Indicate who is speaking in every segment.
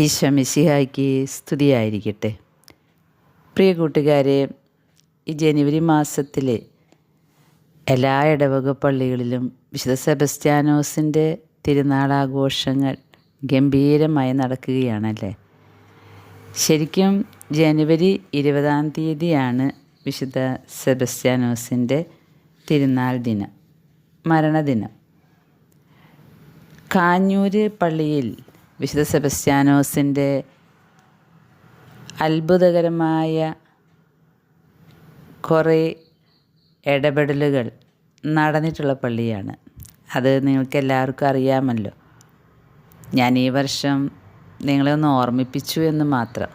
Speaker 1: ഈശോ മിശിഹായ്ക്ക് സ്തുതിയായിരിക്കട്ടെ. പ്രിയ കൂട്ടുകാരെ ഈ ജനുവരി മാസത്തിലെ എല്ലാ ഇടവക പള്ളികളിലും വിശുദ്ധ സെബസ്റ്റ്യാനോസിന്റെ തിരുനാളാഘോഷങ്ങൾ ഗംഭീരമായി നടക്കുകയാണല്ലേ? ശരിക്കും ജനുവരി ഇരുപതാം തീയതിയാണ് വിശുദ്ധ സെബസ്റ്റ്യാനോസിന്റെ തിരുനാൾ ദിനം മരണദിനം. കാഞ്ഞൂര് പള്ളിയിൽ വിശുദ്ധ സെബസ്റ്റ്യാനോസിന്റെ അത്ഭുതകരമായ കുറേ ഇടപെടലുകൾ നടന്നിട്ടുള്ള പള്ളിയാണ്. അത് നിങ്ങൾക്ക് എല്ലാവർക്കും അറിയാമല്ലോ. ഞാൻ ഈ വർഷം നിങ്ങളെ ഒന്ന് ഓർമ്മിപ്പിച്ചു എന്ന് മാത്രം.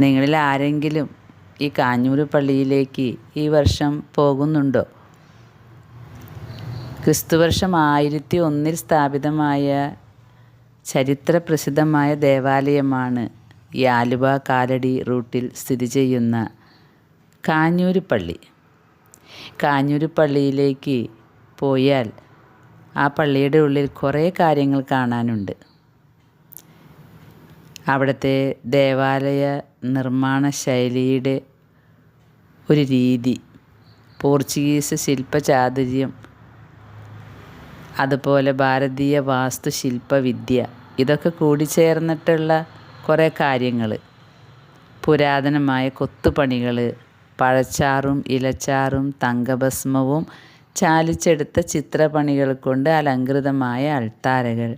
Speaker 1: നിങ്ങളിൽ ആരെങ്കിലും ഈ കാഞ്ഞൂർ പള്ളിയിലേക്ക് ഈ വർഷം പോകുന്നുണ്ടോ? ക്രിസ്തുവർഷം ആയിരത്തി ഒന്നിൽ സ്ഥാപിതമായ ചരിത്രപ്രസിദ്ധമായ ദേവാലയമാണ് ഈ ആലുവ കാലടി റൂട്ടിൽ സ്ഥിതി ചെയ്യുന്ന കാഞ്ഞൂര് പള്ളി കാഞ്ഞൂര് പള്ളിയിലേക്ക് പോയാൽ ആ പള്ളിയുടെ ഉള്ളിൽ കുറേ കാര്യങ്ങൾ കാണാനുണ്ട്. അവിടുത്തെ ദേവാലയ നിർമ്മാണ ശൈലിയുടെ ഒരു രീതി പോർച്ചുഗീസ് ശില്പചാതുര്യം അതുപോലെ ഭാരതീയ വാസ്തുശില്പവിദ്യ ഇതൊക്കെ കൂടിച്ചേർന്നിട്ടുള്ള കുറേ കാര്യങ്ങൾ പുരാതനമായ കൊത്തുപണികൾ പഴച്ചാറും ഇലച്ചാറും തങ്കഭസ്മവും ചാലിച്ചെടുത്ത ചിത്രപണികൾ കൊണ്ട് അലങ്കൃതമായ അൾത്താരകൾ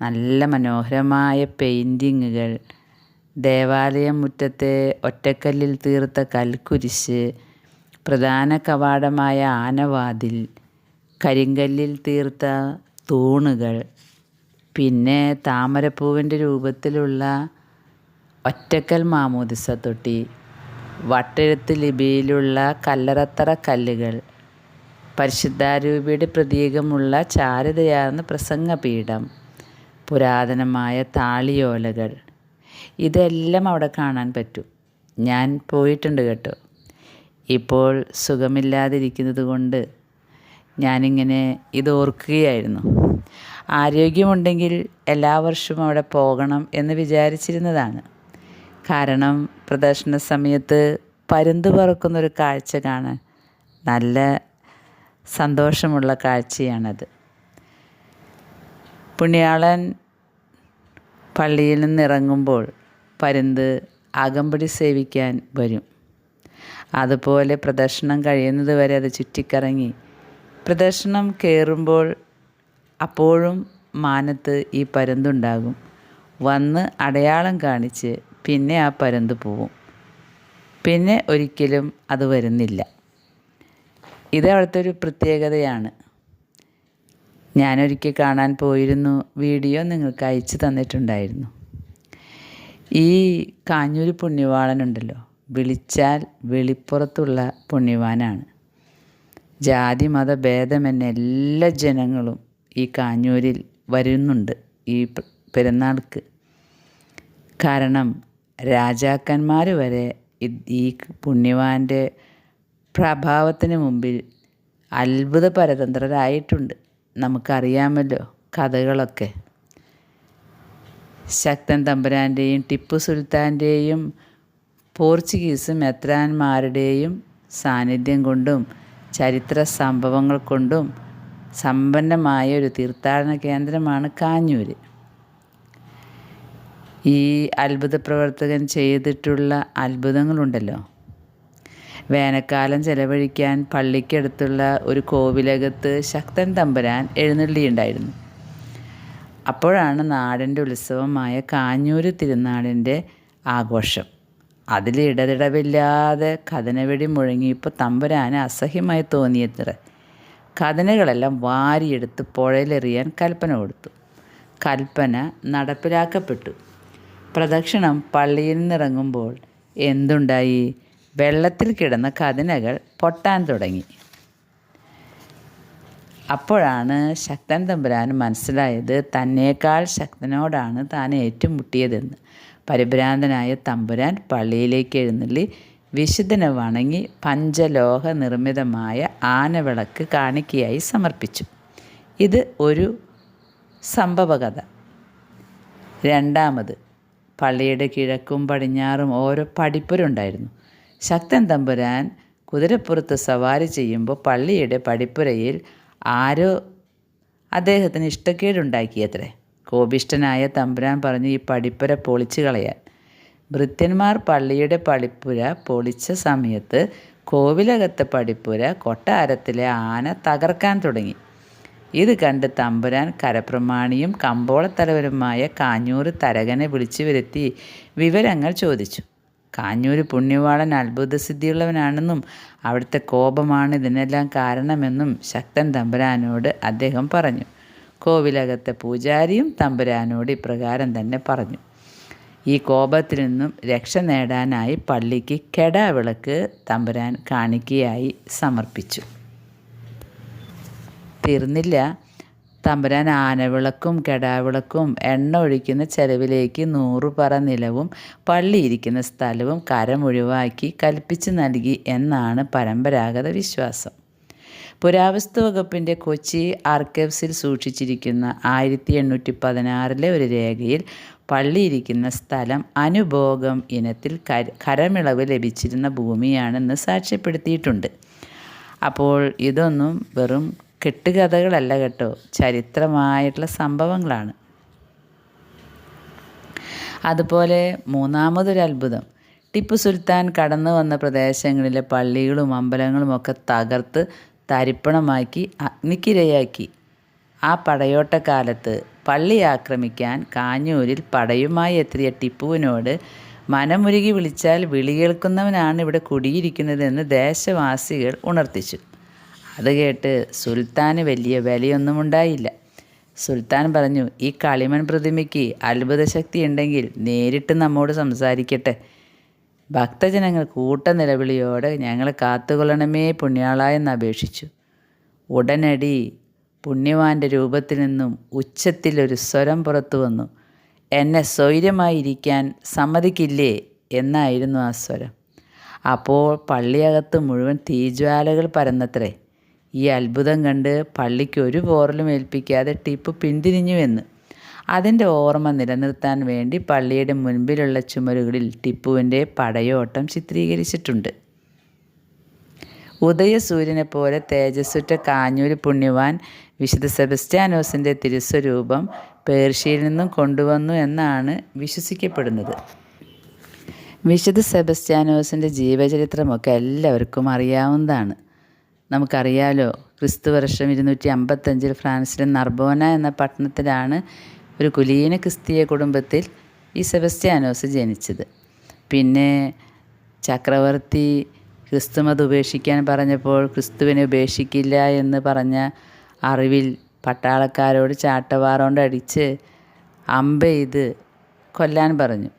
Speaker 1: നല്ല മനോഹരമായ പെയിന്റിങ്ങുകൾ ദേവാലയം മുറ്റത്തെ ഒറ്റക്കല്ലിൽ തീർത്ത കൽക്കുരിശ് പ്രധാന കവാടമായ ആനവാതിൽ കരിങ്കല്ലിൽ തീർത്ത തൂണുകൾ പിന്നെ താമരപ്പൂവിന്റെ രൂപത്തിലുള്ള ഒറ്റക്കൽ മാമോദിസ തൊട്ടി വട്ടെഴുത്ത് ലിപിയിലുള്ള കല്ലറത്തറ കല്ലുകൾ പരിശുദ്ധാരൂപിയുടെ പ്രതീകമുള്ള ചാരുതയാർന്ന പ്രസംഗപീഠം പുരാതനമായ താളിയോലകൾ. ഇതെല്ലാം അവിടെ കാണാൻ പറ്റും. ഞാൻ പോയിട്ടുണ്ട് കേട്ടോ. ഇപ്പോൾ സുഖമില്ലാതിരിക്കുന്നത് കൊണ്ട് ഞാനിങ്ങനെ ഇത് ഓർക്കുകയായിരുന്നു ആരോഗ്യമുണ്ടെങ്കിൽ എല്ലാ വർഷവും അവിടെ പോകണം എന്ന് വിചാരിച്ചിരുന്നതാണ്. കാരണം പ്രദർശന സമയത്ത് പരുന്ത് പറക്കുന്നൊരു കാഴ്ച കാണാൻ നല്ല സന്തോഷമുള്ള കാഴ്ചയാണത്. പുണ്യാളൻ പള്ളിയിൽ നിന്നിറങ്ങുമ്പോൾ പരുന്ത് അകമ്പടി സേവിക്കാൻ വരും. അതുപോലെ പ്രദർശനം കഴിയുന്നത് വരെ അത് ചുറ്റിക്കറങ്ങി പ്രദർശനം കയറുമ്പോൾ അപ്പോഴും മാനത്ത് ഈ പരന്തുണ്ടാകും. വന്ന് അടയാളം കാണിച്ച് പിന്നെ ആ പരുന്ത് പോവും. പിന്നെ ഒരിക്കലും അത് വരുന്നില്ല. ഇത് അവിടുത്തെ ഒരു പ്രത്യേകതയാണ്. ഞാനൊരിക്കൽ കാണാൻ പോയിരുന്നു. വീഡിയോ നിങ്ങൾക്ക് അയച്ചു തന്നിട്ടുണ്ടായിരുന്നു. ഈ കാഞ്ഞൂര് പുണ്യവാളനുണ്ടല്ലോ. വിളിച്ചാൽ വെളിപ്പുറത്തുള്ള പുണ്യവാനാണ്. ജാതി മത ഭേദമെന്ന എല്ലാ ജനങ്ങളും ഈ കാഞ്ഞൂരിൽ വരുന്നുണ്ട് ഈ പെരുന്നാൾക്ക്. കാരണം രാജാക്കന്മാർ വരെ ഈ പുണ്യവാന്റെ പ്രഭാവത്തിന് മുമ്പിൽ അത്ഭുത പരതന്ത്രരായിട്ടുണ്ട് നമുക്കറിയാമല്ലോ കഥകളൊക്കെ. ശക്തൻ തമ്പുരാന്റെയും ടിപ്പു സുൽത്താന്റെയും പോർച്ചുഗീസ് മെത്രാന്മാരുടെയും സാന്നിധ്യം കൊണ്ടും ചരിത്ര സംഭവങ്ങൾ കൊണ്ടും സമ്പന്നമായ ഒരു തീർത്ഥാടന കേന്ദ്രമാണ് കാഞ്ഞൂർ ഈ അത്ഭുത പ്രവർത്തകൻ ചെയ്തിട്ടുള്ള അത്ഭുതങ്ങളുണ്ടല്ലോ. വേനൽക്കാലം ചെലവഴിക്കാൻ പള്ളിക്കടുത്തുള്ള ഒരു കോവിലകത്ത് ശക്തൻ തമ്പുരാൻ എഴുന്നള്ളിയുണ്ടായിരുന്നു. അപ്പോഴാണ് നാടിന്റെ ഉത്സവമായ കാഞ്ഞൂര് തിരുനാളിന്റെ ആഘോഷം. അതിൽ ഇടതിടവില്ലാതെ കഥനവെടി മുഴങ്ങിയപ്പോൾ തമ്പുരാന് അസഹ്യമായി തോന്നിയത്ര. കഥനകളെല്ലാം വാരിയെടുത്ത് പുഴയിലെറിയാൻ കൽപ്പന കൊടുത്തു. കൽപ്പന നടപ്പിലാക്കപ്പെട്ടു. പ്രദക്ഷിണം പള്ളിയിൽ നിന്നിറങ്ങുമ്പോൾ എന്തുണ്ടായി? വെള്ളത്തിൽ കിടന്ന കഥനകൾ പൊട്ടാൻ തുടങ്ങി. അപ്പോഴാണ് ശക്തൻ തമ്പുരാൻ മനസ്സിലായത് തന്നേക്കാൾ ശക്തനോടാണ് താൻ ഏറ്റുമുട്ടിയതെന്ന്. പരിഭ്രാന്തനായ തമ്പുരാൻ പള്ളിയിലേക്ക് എഴുന്നള്ളി വിശുദ്ധനെ വണങ്ങി പഞ്ചലോഹ നിർമ്മിതമായ ആനവിളക്ക് കാണിക്കയായി സമർപ്പിച്ചു. ഇത് ഒരു സംഭവകഥ. രണ്ടാമത് പള്ളിയുടെ കിഴക്കും പടിഞ്ഞാറും ഓരോ പടിപ്പുരുണ്ടായിരുന്നു ശക്തൻ തമ്പുരാൻ കുതിരപ്പുറത്ത് സവാരി ചെയ്യുമ്പോൾ പള്ളിയുടെ പടിപ്പുരയിൽ ആരോ അദ്ദേഹത്തിന് ഇഷ്ടക്കേടുണ്ടാക്കിയത്രേ. കോപിഷ്ടനായ തമ്പുരാൻ പറഞ്ഞു ഈ പടിപ്പുര പൊളിച്ചു കളയാൻ. ഭൃത്യന്മാർ പള്ളിയുടെ പടിപ്പുര പൊളിച്ച സമയത്ത് കോവിലകത്തെ പടിപ്പുര കൊട്ടാരത്തിലെ ആന തകർക്കാൻ തുടങ്ങി. ഇത് കണ്ട് തമ്പുരാൻ കരപ്രമാണിയും കമ്പോളത്തലവരുമായ കാഞ്ഞൂർ തരകനെ വിളിച്ചു വരുത്തി വിവരങ്ങൾ ചോദിച്ചു. കാഞ്ഞൂർ പുണ്യവാളൻ അത്ഭുതസിദ്ധിയുള്ളവനാണെന്നും അവിടുത്തെ കോപമാണ് ഇതിനെല്ലാം കാരണമെന്നും ശക്തൻ തമ്പുരാനോട് അദ്ദേഹം പറഞ്ഞു. കോവിലകത്തെ പൂജാരിയും തമ്പുരാനോട് ഇപ്രകാരം തന്നെ പറഞ്ഞു. ഈ കോപത്തിൽ നിന്നും രക്ഷ നേടാനായി പള്ളിക്ക് കെടാവിളക്ക് തമ്പുരാൻ കാണിക്കയായി സമർപ്പിച്ചു. തീർന്നില്ല. തമ്പുരാൻ ആനവിളക്കും കെടാവിളക്കും എണ്ണ ഒഴിക്കുന്ന ചെലവിലേക്ക് നൂറു പറ നിലവും പള്ളിയിരിക്കുന്ന സ്ഥലവും കരമൊഴിവാക്കി കൽപ്പിച്ചു നൽകി എന്നാണ് പരമ്പരാഗത വിശ്വാസം. പുരാവസ്തു വകുപ്പിന്റെ കൊച്ചി ആർക്കൈവ്സിൽ സൂക്ഷിച്ചിരിക്കുന്ന ആയിരത്തി എണ്ണൂറ്റി പതിനാറിലെ ഒരു രേഖയിൽ പള്ളിയിരിക്കുന്ന സ്ഥലം അനുഭോഗം ഇനത്തിൽ കരമിളവ് ലഭിച്ചിരുന്ന ഭൂമിയാണെന്ന് സാക്ഷ്യപ്പെടുത്തിയിട്ടുണ്ട്. അപ്പോൾ ഇതൊന്നും വെറും കെട്ടുകഥകളല്ല കേട്ടോ. ചരിത്രമായിട്ടുള്ള സംഭവങ്ങളാണ്. അതുപോലെ മൂന്നാമതൊരു അത്ഭുതം. ടിപ്പു സുൽത്താൻ കടന്നു വന്ന പ്രദേശങ്ങളിലെ പള്ളികളും അമ്പലങ്ങളും ഒക്കെ തകർത്ത് തരിപ്പണമാക്കി അഗ്നിക്കിരയാക്കി. ആ പടയോട്ടക്കാലത്ത് പള്ളി ആക്രമിക്കാൻ കാഞ്ഞൂരിൽ പടയുമായി എത്തിയ ടിപ്പുവിനോട് മനമുരുകി വിളിച്ചാൽ വിളി കേൾക്കുന്നവനാണ് ഇവിടെ കുടിയിരിക്കുന്നതെന്ന് ദേശവാസികൾ ഉണർത്തിച്ചു. അത് കേട്ട് സുൽത്താന് വലിയ വിലയൊന്നും ഉണ്ടായില്ല. സുൽത്താൻ പറഞ്ഞു ഈ കളിമൺ പ്രതിമയ്ക്ക് അത്ഭുത ശക്തി ഉണ്ടെങ്കിൽ നേരിട്ട് നമ്മോട് സംസാരിക്കട്ടെ. ഭക്തജനങ്ങൾ കൂട്ട നിലവിളിയോടെ ഞങ്ങളെ കാത്തുകൊള്ളണമേ പുണ്യാളായെന്ന് അപേക്ഷിച്ചു. ഉടനടി പുണ്യവാന്റെ രൂപത്തിൽ നിന്നും ഉച്ചത്തിലൊരു സ്വരം പുറത്തു വന്നു. എന്നെ സ്വൈര്യമായിരിക്കാൻ സമ്മതിക്കില്ലേ? എന്നായിരുന്നു ആ സ്വരം. അപ്പോൾ പള്ളിയകത്ത് മുഴുവൻ തീജ്വാലകൾ പരന്നത്രേ. ഈ അത്ഭുതം കണ്ട് പള്ളിക്ക് ഒരു പോറലും ഏൽപ്പിക്കാതെ ടിപ്പു പിന്തിരിഞ്ഞുവെന്ന്. അതിന്റെ ഓർമ്മ നിലനിർത്താൻ വേണ്ടി പള്ളിയുടെ മുൻപിലുള്ള ചുമരുകളിൽ ടിപ്പുവിന്റെ പടയോട്ടം ചിത്രീകരിച്ചിട്ടുണ്ട്. ഉദയസൂര്യനെ പോലെ തേജസ്സുറ്റ കാഞ്ഞൂര് പുണ്യവാൻ വിശുദ്ധ സെബസ്റ്റ്യാനോസിന്റെ തിരുസ്വരൂപം പേർഷ്യയിൽ നിന്നും കൊണ്ടുവന്നു എന്നാണ് വിശ്വസിക്കപ്പെടുന്നത്. വിശുദ്ധ സെബസ്റ്റ്യാനോസിന്റെ ജീവചരിത്രമൊക്കെ എല്ലാവർക്കും അറിയാവുന്നതാണ്. നമുക്കറിയാലോ ക്രിസ്തു വർഷം ഇരുന്നൂറ്റി അമ്പത്തഞ്ചിൽ ഫ്രാൻസിലെ നർബോന എന്ന പട്ടണത്തിലാണ് ഒരു കുലീന ക്രിസ്തീയ കുടുംബത്തിൽ ഈ സെബസ്റ്റ്യാനോസ് ജനിച്ചത്. പിന്നെ ചക്രവർത്തി ക്രിസ്തുമത് ഉപേക്ഷിക്കാൻ പറഞ്ഞപ്പോൾ ക്രിസ്തുവിനെ ഉപേക്ഷിക്കില്ല എന്ന് പറഞ്ഞ അറിവിൽ പട്ടാളക്കാരോട് ചാട്ടവാറോണ്ട് അടിച്ച് അമ്പെയ്ത് കൊല്ലാൻ പറഞ്ഞു.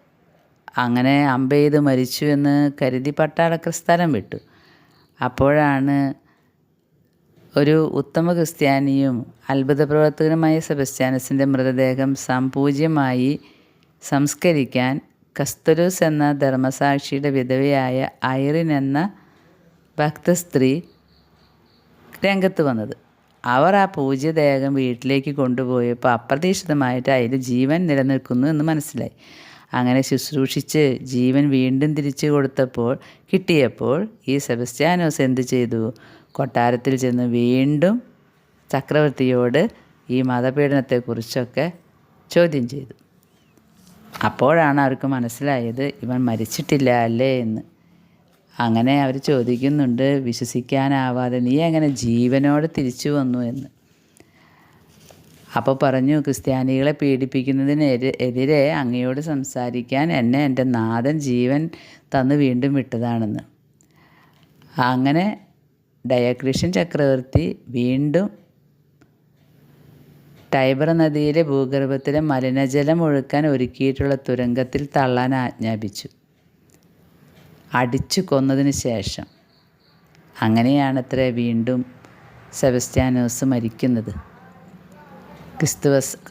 Speaker 1: അങ്ങനെ അമ്പെയ്ത് മരിച്ചു എന്ന് കരുതി പട്ടാളക്കർ സ്ഥലം വിട്ടു. അപ്പോഴാണ് ഒരു ഉത്തമ ക്രിസ്ത്യാനിയും അത്ഭുത പ്രവർത്തകനുമായ സെബസ്റ്റ്യാനസിന്റെ മൃതദേഹം സംപൂജ്യമായി സംസ്കരിക്കാൻ കസ്തുരൂസ് എന്ന ധർമ്മസാക്ഷിയുടെ വിധവയായ ഐറിൻ എന്ന ഭക്തസ്ത്രീ രംഗത്ത് വന്നത്. അവർ ആ പൂജ്യദേഹം വീട്ടിലേക്ക് കൊണ്ടുപോയപ്പോൾ അപ്രതീക്ഷിതമായിട്ട് അതിൽ ജീവൻ നിലനിൽക്കുന്നു എന്ന് മനസ്സിലായി. അങ്ങനെ ശുശ്രൂഷിച്ച് ജീവൻ വീണ്ടും തിരിച്ചു കൊടുത്തപ്പോൾ കിട്ടിയപ്പോൾ ഈ സെബസ്റ്റ്യാനോസ് എന്ത് ചെയ്തു? കൊട്ടാരത്തിൽ ചെന്ന് വീണ്ടും ചക്രവർത്തിയോട് ഈ മതപീഡനത്തെക്കുറിച്ചൊക്കെ ചോദ്യം ചെയ്തു. അപ്പോഴാണ് അവർക്ക് മനസ്സിലായത് ഇവൻ മരിച്ചിട്ടില്ല അല്ലേ എന്ന്. അങ്ങനെ അവർ ചോദിക്കുന്നുണ്ട് വിശ്വസിക്കാനാവാതെ നീ എങ്ങനെ ജീവനോടെ തിരിച്ചു വന്നു എന്ന്. അപ്പോൾ പറഞ്ഞു ക്രിസ്ത്യാനികളെ പീഡിപ്പിക്കുന്നതിനെതിരെ എതിരെ അങ്ങയോട് സംസാരിക്കാൻ എന്നെ എന്റെ നാഥൻ ജീവൻ തന്ന് വീണ്ടും വിട്ടതാണെന്ന്. അങ്ങനെ ഡയക്ലീഷ്യൻ ചക്രവർത്തി വീണ്ടും ടൈബർ നദിയിലെ ഭൂഗർഭത്തിലെ മലിനജലം ഒഴുക്കാൻ ഒരുക്കിയിട്ടുള്ള തുരങ്കത്തിൽ തള്ളാൻ ആജ്ഞാപിച്ചു. അടിച്ചു കൊന്നതിന് ശേഷം. അങ്ങനെയാണത്രേ വീണ്ടും സെബസ്റ്റ്യാനോസ് മരിക്കുന്നത്. ക്രിസ്തു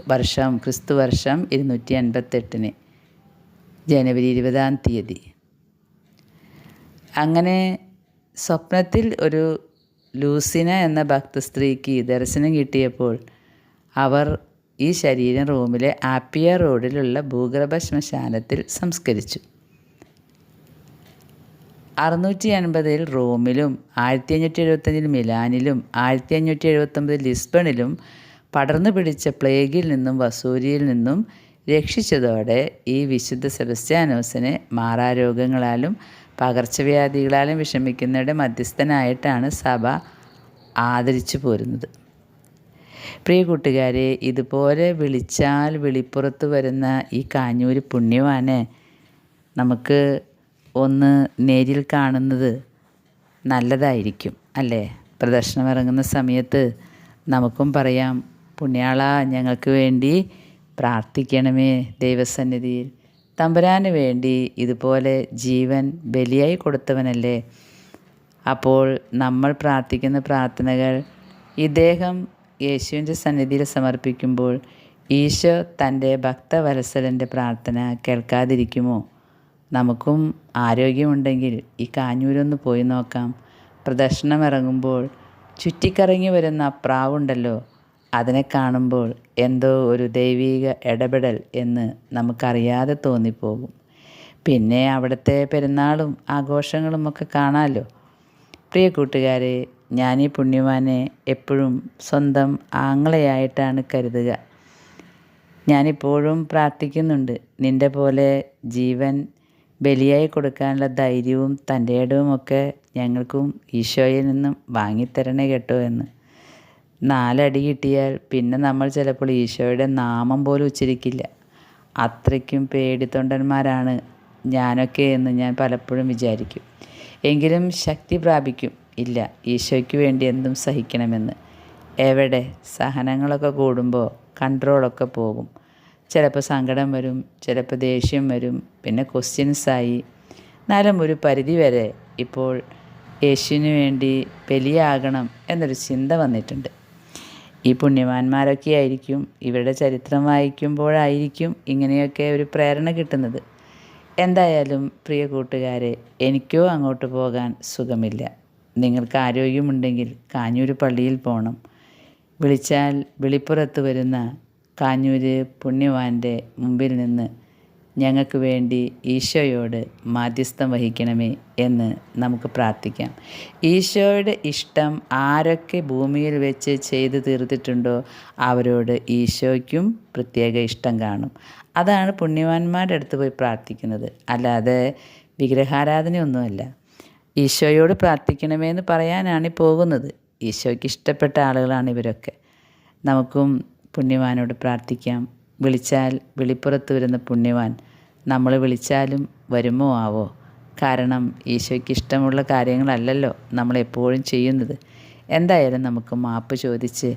Speaker 1: വർഷം ക്രിസ്തു വർഷം ഇരുന്നൂറ്റി അൻപത്തെട്ടിന് ജനുവരി ഇരുപതാം തീയതി. അങ്ങനെ സ്വപ്നത്തിൽ ഒരു ലൂസിന എന്ന ഭക്തസ്ത്രീക്ക് ദർശനം കിട്ടിയപ്പോൾ അവർ ഈ ശരീരം റൂമിലെ ആപ്പിയ റോഡിലുള്ള ഭൂഗർഭ ശ്മശാനത്തിൽ സംസ്കരിച്ചു. അറുന്നൂറ്റി എൺപതിൽ റോമിലും ആയിരത്തി അഞ്ഞൂറ്റി എഴുപത്തഞ്ചിൽ മിലാനിലും ആയിരത്തി അഞ്ഞൂറ്റി എഴുപത്തൊമ്പതിൽ ലിസ്ബണിലും പടർന്നു പിടിച്ച പ്ലേഗിൽ നിന്നും വസൂരിയിൽ നിന്നും രക്ഷിച്ചതോടെ ഈ വിശുദ്ധ സെബസ്റ്റ്യാനോസിനെ മാറാരോഗങ്ങളാലും പകർച്ചവ്യാധികളാലും വിഷമിക്കുന്നവരുടെ മധ്യസ്ഥനായിട്ടാണ് സഭ ആദരിച്ചു പോരുന്നത്. പ്രിയ കൂട്ടുകാരെ ഇതുപോലെ വിളിച്ചാൽ വിളിപ്പുറത്ത് വരുന്ന ഈ കാഞ്ഞൂര് പുണ്യവാനെ നമുക്ക് ഒന്ന് നേരിൽ കാണുന്നത് നല്ലതായിരിക്കും അല്ലേ? പ്രദർശനം ഇറങ്ങുന്ന സമയത്ത് നമുക്കും പറയാം പുണ്യാള ഞങ്ങൾക്ക് വേണ്ടി പ്രാർത്ഥിക്കണമേ ദൈവസന്നിധിയിൽ. തമ്പുരാന് വേണ്ടി ഇതുപോലെ ജീവൻ ബലിയായി കൊടുത്തവനല്ലേ? അപ്പോൾ നമ്മൾ പ്രാർത്ഥിക്കുന്ന പ്രാർത്ഥനകൾ ഇദ്ദേഹം യേശുവിന്റെ സന്നിധിയിൽ സമർപ്പിക്കുമ്പോൾ ഈശോ തന്റെ ഭക്തവത്സലന്റെ പ്രാർത്ഥന കേൾക്കാതിരിക്കുമോ? നമുക്കും ആരോഗ്യമുണ്ടെങ്കിൽ ഈ കാഞ്ഞൂരൊന്ന് പോയി നോക്കാം. പ്രദർശനം ഇറങ്ങുമ്പോൾ ചുറ്റിക്കറങ്ങി വരുന്ന പ്രാവുണ്ടല്ലോ. അതിനെ കാണുമ്പോൾ എന്തോ ഒരു ദൈവീക ഇടപെടൽ എന്ന് നമുക്കറിയാതെ തോന്നിപ്പോകും. പിന്നെ അവിടുത്തെ പെരുന്നാളും ആഘോഷങ്ങളും ഒക്കെ കാണാമല്ലോ പ്രിയ കൂട്ടുകാരെ ഞാൻ ഈ പുണ്യവാനെ എപ്പോഴും സ്വന്തം ആങ്ങളയായിട്ടാണ് കരുതുക. ഞാനിപ്പോഴും പ്രാർത്ഥിക്കുന്നുണ്ട്. നിന്റെ പോലെ ജീവൻ ബലിയായി കൊടുക്കാനുള്ള ധൈര്യവും തന്റെ ഇടവും ഒക്കെ ഞങ്ങൾക്കും ഈശോയിൽ നിന്നും വാങ്ങിത്തരണേ കേട്ടോ എന്ന്. നാലടി കിട്ടിയാൽ പിന്നെ നമ്മൾ ചിലപ്പോൾ ഈശോയുടെ നാമം പോലും ഉച്ചരിക്കില്ല. അത്രയ്ക്കും പേടിത്തൊണ്ടന്മാരാണ് ഞാനൊക്കെ എന്ന് ഞാൻ പലപ്പോഴും വിചാരിക്കും. എങ്കിലും ശക്തി പ്രാപിക്കും. ഇല്ല ഈശോയ്ക്ക് വേണ്ടി എന്തും സഹിക്കണമെന്ന്. എവിടെ സഹനങ്ങളൊക്കെ കൂടുമ്പോൾ കൺട്രോളൊക്കെ പോകും. ചിലപ്പോൾ സങ്കടം വരും ചിലപ്പോൾ ദേഷ്യം വരും പിന്നെ ക്വസ്റ്റ്യൻസായി എന്നാലും ഒരു പരിധി വരെ ഇപ്പോൾ യേശുവിന് വേണ്ടി ബലിയാകണം എന്നൊരു ചിന്ത വന്നിട്ടുണ്ട്. ഈ പുണ്യവാന്മാരൊക്കെ ആയിരിക്കും ഇവരുടെ ചരിത്രം വായിക്കുമ്പോഴായിരിക്കും ഇങ്ങനെയൊക്കെ ഒരു പ്രേരണ കിട്ടുന്നത്. എന്തായാലും പ്രിയ കൂട്ടുകാരെ എനിക്കോ അങ്ങോട്ട് പോകാൻ സുഖമില്ല. നിങ്ങൾക്ക് ആരോഗ്യമുണ്ടെങ്കിൽ കാഞ്ഞൂർ പള്ളിയിൽ പോകണം വിളിച്ചാൽ വിളിപ്പുറത്ത് വരുന്ന കാഞ്ഞൂർ പുണ്യവാന്റെ മുമ്പിൽ നിന്ന് ഞങ്ങൾക്ക് വേണ്ടി ഈശോയോട് മാധ്യസ്ഥം വഹിക്കണമേ എന്ന് നമുക്ക് പ്രാർത്ഥിക്കാം. ഈശോയുടെ ഇഷ്ടം ആരൊക്കെ ഭൂമിയിൽ വെച്ച് ചെയ്തു തീർത്തിട്ടുണ്ടോ അവരോട് ഈശോയ്ക്കും പ്രത്യേക ഇഷ്ടം കാണും. അതാണ് പുണ്യവാന്മാരുടെ അടുത്ത് പോയി പ്രാർത്ഥിക്കുന്നത്. അല്ലാതെ വിഗ്രഹാരാധനയൊന്നുമല്ല. ഈശോയോട് പ്രാർത്ഥിക്കണമേ എന്ന് പറയാനാണ് പോകുന്നത്. ഈശോയ്ക്ക് ഇഷ്ടപ്പെട്ട ആളുകളാണ് ഇവരൊക്കെ. നമുക്കും പുണ്യവാനോട് പ്രാർത്ഥിക്കാം. വിളിച്ചാൽ വിളിപ്പുറത്ത് വരുന്ന പുണ്യവാൻ നമ്മൾ വിളിച്ചാലും വരുമോ ആവോ? കാരണം ഈശോയ്ക്ക് ഇഷ്ടമുള്ള കാര്യങ്ങളല്ലല്ലോ നമ്മൾ എപ്പോഴും ചെയ്യുന്നത്. എന്തായാലും നമുക്ക് മാപ്പ് ചോദിച്ച്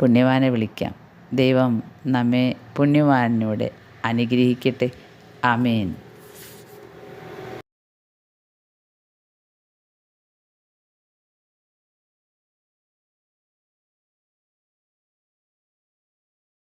Speaker 1: പുണ്യവാനെ വിളിക്കാം. ദൈവം നമ്മെ പുണ്യവാനോട് അനുഗ്രഹിക്കട്ടെ. ആമേൻ.